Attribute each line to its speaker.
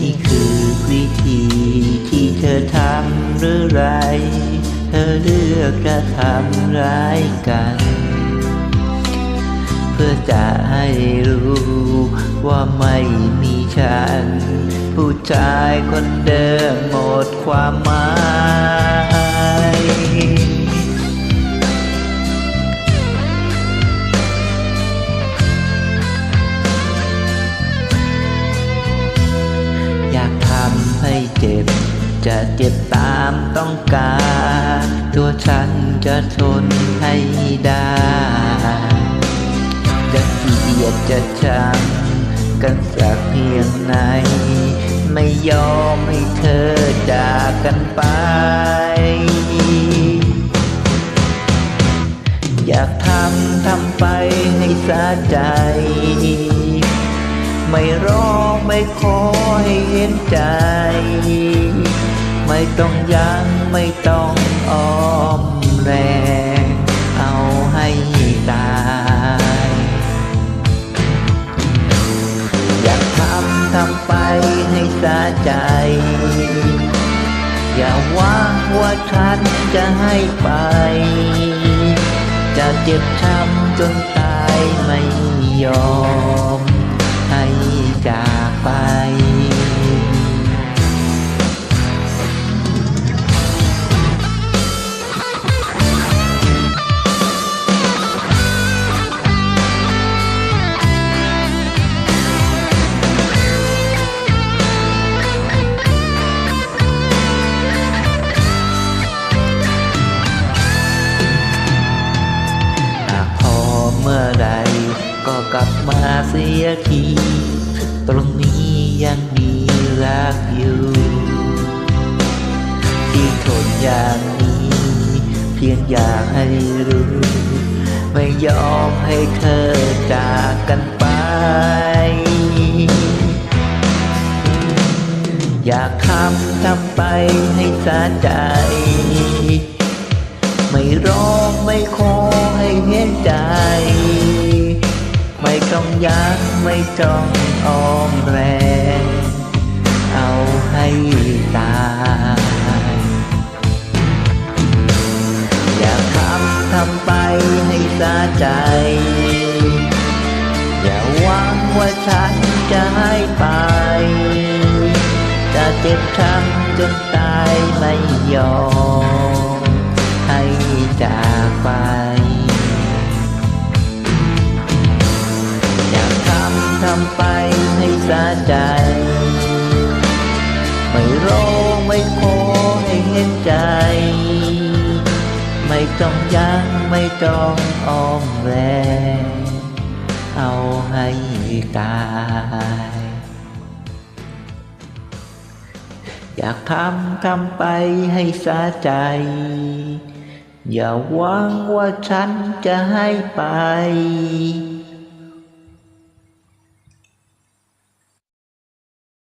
Speaker 1: นี่คือวิธีที่เธอทำหรือไร เธอเลือกจะทำร้ายกัน เพื่อจะให้รู้ว่าไม่มีฉัน ผู้ชายคนเดิมหมดความหมาย ให้เจ็บ จะเจ็บตามต้องการ ตัวฉันจะทนให้ได้ จะเกลียดจะชังกันสักเพียงไหน ไม่ยอมให้เธอจากกันไป อยากทำทำไปให้สะใจ ไม่ร้องไม่ขอให้เห็นใจ ไม่ต้องยั้งไม่ต้องอ้อมแรง เอาให้ตาย อยากทำทำไปให้สะใจ อย่าวังว่าฉันจะให้ไป จะเจ็บช้ำจนตายไม่ยอม กลับมาเสียที ตรงนี้ยังมีรักอยู่ ที่ทนอย่างนี้ เพียงอยากให้รู้ ไม่ยอมให้เธอจากกันไป อยากทำทำไปให้สะใจ ไม่ร้องไม่ขอให้เห็นใจ ต้องยั้งไม่ต้องอ้อมแรง เอาให้ตายอย่าทำทำไปให้สะใจ อย่าหวังว่าฉันจะให้ไป จะเจ็บช้ำจนตายไม่ยอมให้จาก ร้อไม่ขอให้เห็นใจ ไม่ต้องยั้งไม่ต้องอ้อมแรงเอาให้ตาย อยากทำทำไปให้สะใจ อย่าหวังว่าฉันจะให้ไป